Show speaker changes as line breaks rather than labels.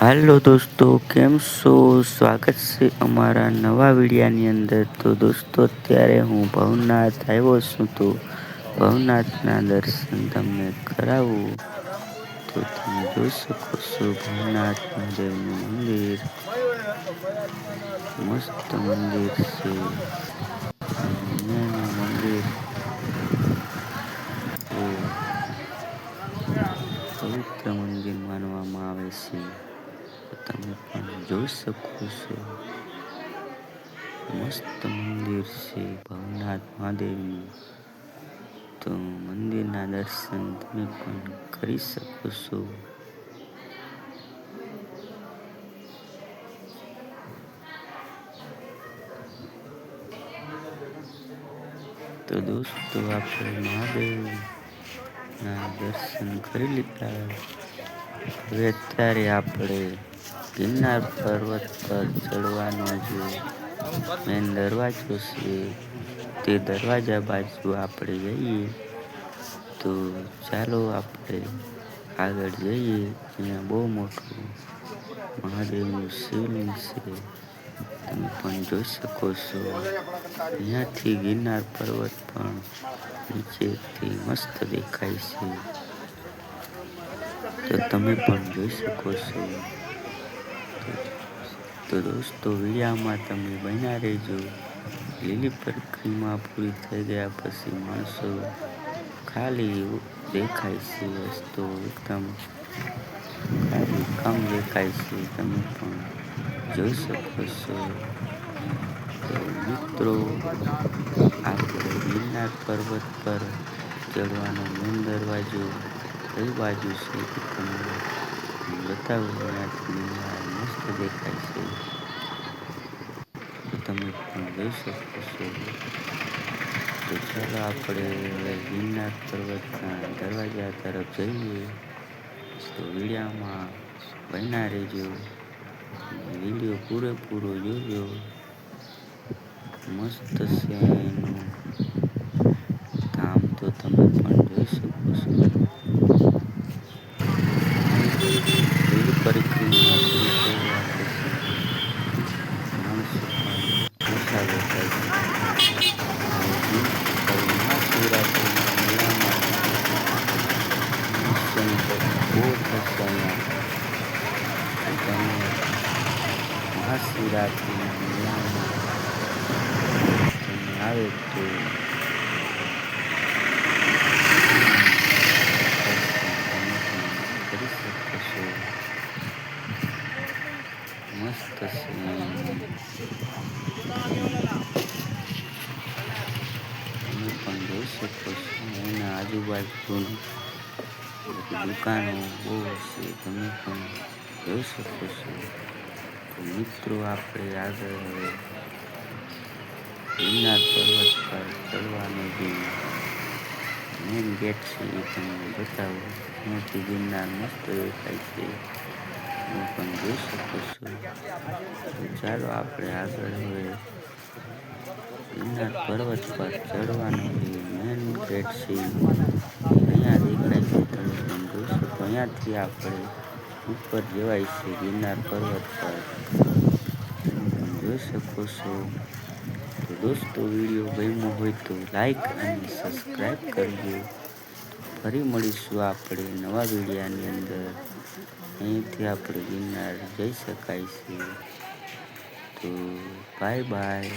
હાલો દોસ્તો, કેમ છો? સ્વાગત છે અમારા નવા વિડીયાની અંદર. તો દોસ્તો, અત્યારે હું ભવનાથ આવ્યો છું તો ભવનાથના દર્શન તમને કરાવું. તો તમે જોઈ શકો છો ભવનાથ મહાદેવનું મંદિર. મસ્ત મંદિર છે. પણ જોઈ શકો છો. મસ્ત મંદિર છે ભવનાથ મહાદેવનું. તો મંદિરના દર્શન તમે પણ કરી શકો છો. તો દોસ્તો આપણે મહાદેવના દર્શન કરી લીધા. હવે અત્યારે આપણે ગિરનાર પર્વત પર ચડવાનો જે મેન દરવાજો છે, તે દરવાજા બાજુ આપણે જઈએ તો ચાલો આપણે આગળ જઈએ. અહીંયા બહુ મોટું મહાદેવનું શિવલિંગ છે. તમે પણ જોઈ શકો છો. અહીંયાથી ગિરનાર પર્વત પણ નીચેથી મસ્ત દેખાય છે. તો તમે પણ જોઈ શકો છો. તો દોસ્તો, વિડીયામાં તમે બન્યા રહેજો. લીલી પ્રક્રિયા પૂરી થઈ ગયા પછી માણસો ખાલી દેખાય છે વસ્તુ એકદમ ખાલી કમ દેખાય છે. તમે પણ જોઈ શકો છો. મિત્રો, આપણે ગિરનાર પર્વત પર ચડવાનો મેન દરવાજો કઈ બાજુ છે. તમને બતાવું એનાથી ગિરનાર મસ્ત દેખાય છે તમે પણ જોઈ શકો છો તો ચાલો આપણે ગિરનાર પર્વતના દરવાજા તરફ જઈએ તો વિડીયામાં બન્યા રહેજો વીડિયો પૂરેપૂરો જોજો મસ્ત છે એનું કામ તો તમે પણ જોઈ શકો છો લીલી પરિક્રમા પૂરી કરવા પછી માણસો પણ ઓછા દેખાય છે મહાશિવરાત્રિના મેળામાં મસ્તની બહુ થશે અહીંયા તમે મહાશિવરાત્રિના આવે તો મસ્ત તમે પણ જોઈ શકો છો. એના આજુબાજુની દુકાનો બહુ છે તમે પણ જોઈ શકો છો. તો મિત્રો, આપણે આગળ હવે ગિરનાર પર્વત પર ચડવાનો જે મેઇન ગેટ છે એ તમને બતાવો. અહીંયાથી ગિરનાર મસ્ત દેખાય છે. હું પણ જોઈ શકો છો. તો ચાલો આપણે આગળ હવે ગિરનાર પર્વત પર ચડવાનો જે મેન ગેટ છે અહીંયા દેખાય છે. અહીંયાથી આપણે ઉપર જવાય છે ગિરનાર પર્વત પર. જોઈ શકો છો તો દોસ્તો, વીડિયો ગમ્યો હોય તો લાઈક અને સબસ્ક્રાઈબ કરજો. ફરી મળીશું આપણે નવા વિડીયાની અંદર. અહીંથી આપણે ગિરનાર જઈ શકાય છે. તો બાય બાય